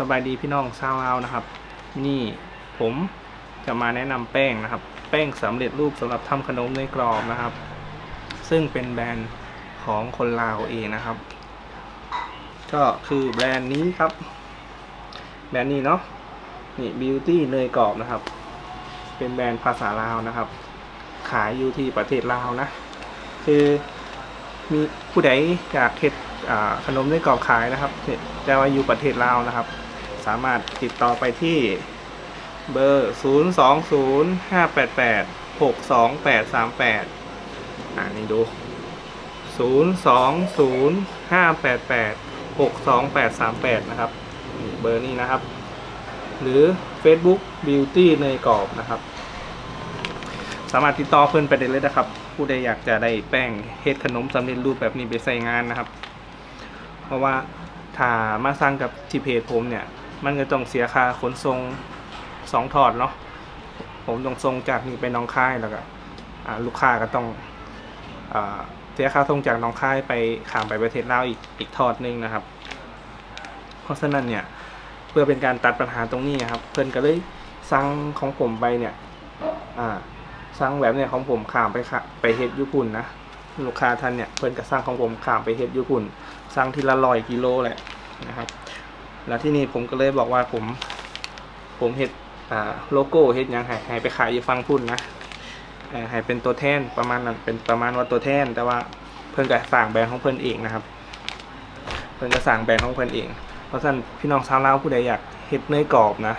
สบายดีพี่น้องชาวลาวนะครับ นี่ผมจะมาแนะนำแป้งนะครับ แป้งสำเร็จรูปสำหรับทำขนมในกรอบนะครับ ซึ่งเป็นแบรนด์ของคนลาวเองนะครับ ก็คือแบรนด์นี้ครับ แบรนด์นี้เนาะนี่ Beauty เนยกรอบนะครับ เป็นแบรนด์ภาษาลาวนะครับ ขายอยู่ที่ประเทศลาวนะ คือมีผู้ใดอยากเฮ็ดขนมเนยกรอบขายนะครับเนี่ยแต่ว่าอยู่ประเทศลาวนะครับ สามารถติดต่อไปที่เบอร์ 0 2 0 5 8 8 6 2 8 3 8 อ่านี่ดู 0 2 0 5 8 8 6 2 8 3 8 นะครับ เบอร์นี้นะครับ หรือ Facebook Beauty เนกรอบนะครับ สามารถติดต่อเพื่อนไปได้เลยนะครับ ผู้ใดอยากจะได้แป้งเฮ็ดขนมสำเร็จรูปแบบนี้ไปใส่งานนะครับ เพราะว่าถ้ามาสั่งกับที่เพจผมเนี่ย มันก็ต้องเสียค่าขนส่งสองถอดเนาะผมต้องส่งจากนี่ไปน้องค่ายแล้วก็อ่าลูกค้าก็ต้องเสียค่าส่งจากน้องค่ายไปข้ามไปประเทศลาวอีกอีกทอดหนึงนะครับ เพราะฉะนั้นเนี่ยเพื่อเป็นการตัดปัญหาตรงนี้ครับ เพื่อนก็เลยสั่งของผมไปเนี่ยอ่าสั่งแบบเนี่ยของผมข้ามไปค่ะไปเฮ็ดญี่ปุ่นนะลูกค้าท่านเนี่ยเพิ่อนก็สั่งของผมข้ามไปเฮ็ดญี่ปุ่นสั่งทีละร้อยกิโลแหละนะครับ แล้วที่นี่ผมก็เลยบอกว่าผม ผมเฮ็ดอ่าโลโก้เฮ็ดยังห้ให้ไปขายอยู่ฟังพุ่นนะเอ่อให้เป็นตัวแทนประมาณนั้นเป็นประมาณว่าตัวแทน แต่ว่าเพิ่นก็สั่งแบรนด์ของเพิ่นเองนะครับ เพิ่นก็สั่งแบรนด์ของเพิ่นเอง เพราะฉะนั้นพี่น้องชาวลาวผู้ใดอยากเฮ็ดเนยกรอบนะ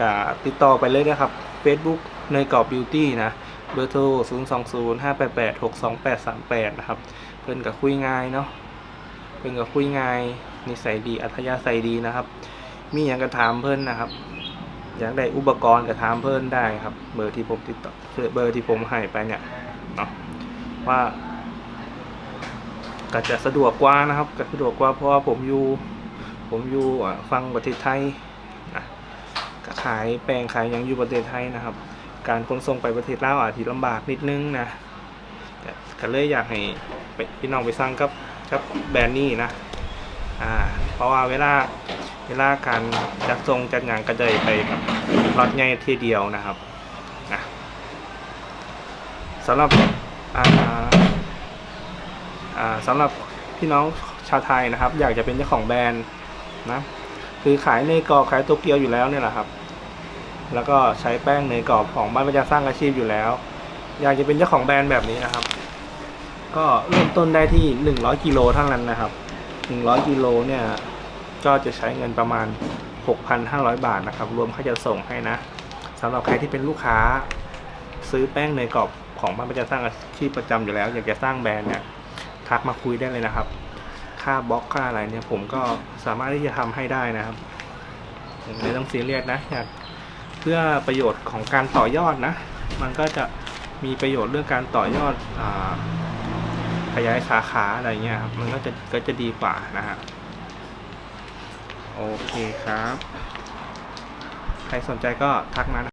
ก็ติดต่อไปเลยนะครับ Facebook เนยกรอบบิวตี้นะเบอร์โทร 0 2 0 5 8 8 6 2 8 3 8 นะครับ เพื่อนกับคุยง่ายเนาะ เพื่อนกับคุยง่าย นิสัยดี อัธยาศัยดีนะครับ มีอย่างกระถามเพื่นนะครับ อยากได้อุปกรณ์กระถามเพื่นได้ครับ เบอร์ที่ผมติดต่อเบอร์ที่ผมให้ไปเนี่ยเนาะว่าก็จะสะดวกกว่านะครับก็สะดวกกว่าเพราะว่าผมอยู่ผมอยู่ฟังประเทศไทยนะก็ขายแปลงขายยังอยู่ประเทศไทยนะครับ การขนส่งไปประเทศลาวอาจจะลำบากนิดนึงนะแต่ก็เลยอยากให้พี่น้องไปสั่งกับกับแบรนด์นี้นะ อ่า เพราะว่าเวลาเวลาการจัดส่งจัดงานก็จะไปแบบรถใหญ่ทีเดียวนะครับนะสำหรับอ่าอ่าสำหรับพี่น้องชาวไทยนะครับ อยากจะเป็นเจ้าของแบรนด์นะคือขายในกรอบขายโตเกียวอยู่แล้วเนี่ยแหละครับ แล้วก็ใช้แป้งเนยกรอบของบ้านประจาสร้างอาชีพอยู่แล้ว อยากจะเป็นเจ้าของแบรนด์แบบนี้นะครับ ก็เริ่มต้นได้ที่ 100กิโลเท่านั้นนะครับ 100กิโลเนี่ยก็จะใช้เงินประมาณ 6,500 บาทนะครับ รวมค่าจะส่งให้นะสำหรับใครที่เป็นลูกค้าซื้อแป้งเนยกรอบของบ้านประจาสร้างอาชีพประจำอยู่แล้ว อยากจะสร้างแบรนด์เนี่ยทักมาคุยได้เลยนะครับ ค่าบล็อกค่าอะไรเนี่ยผมก็สามารถที่จะทำให้ได้นะครับไม่ต้องซีเรียสนะอยากเพื่อประโยชน์ของการต่อยอดนะ มันก็จะมีประโยชน์เรื่องการต่อยอดอ ขยายสาขาอะไรเงี้ยครับมันก็จะก็จะดีกว่านะฮะโอเคครับ ใครสนใจก็ทักมานะ